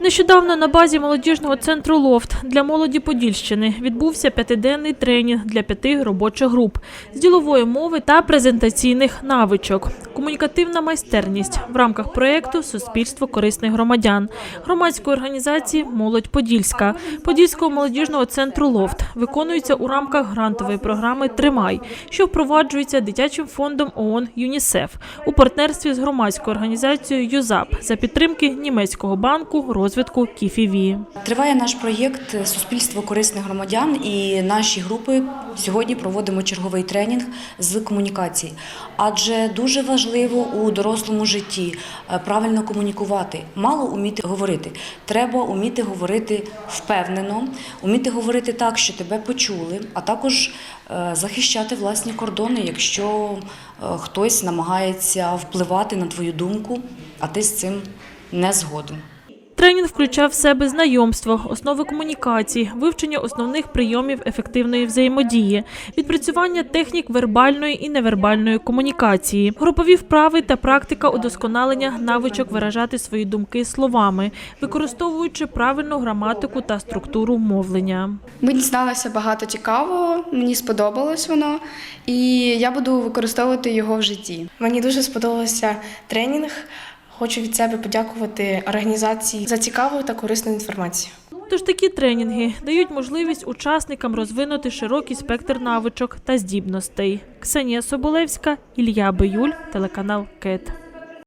Нещодавно на базі молодіжного центру Лофт для молоді Подільщини відбувся п'ятиденний тренінг для п'яти робочих груп з ділової мови та презентаційних навичок. Комунікативна майстерність в рамках проєкту Суспільство корисних громадян громадської організації Молодь Подільська Подільського молодіжного центру Лофт виконується у рамках грантової програми Тримай, що впроваджується дитячим фондом ООН ЮНІСЕФ у партнерстві з громадською організацією ЮЗАП за підтримки німецького банку розвитку КІФІВІ. Триває наш проєкт Суспільство корисних громадян і наші групи сьогодні проводимо черговий тренінг з комунікації. Адже дуже важливо у дорослому житті е, правильно комунікувати, мало уміти говорити. Треба уміти говорити впевнено, уміти говорити так, що тебе почули, а також е, захищати власні кордони, якщо е, хтось намагається впливати на твою думку, а ти з цим не згоден. Тренінг включав в себе знайомство, основи комунікації, вивчення основних прийомів ефективної взаємодії, відпрацювання технік вербальної і невербальної комунікації, групові вправи та практика удосконалення навичок виражати свої думки словами, використовуючи правильну граматику та структуру мовлення. Ми дізналися багато цікавого, мені сподобалось воно, і я буду використовувати його в житті. Мені дуже сподобався тренінг. Хочу від себе подякувати організації за цікаву та корисну інформацію. Тож такі тренінги дають можливість учасникам розвинути широкий спектр навичок та здібностей. Ксенія Соболевська, Ілля Биюль, телеканал КЕТ.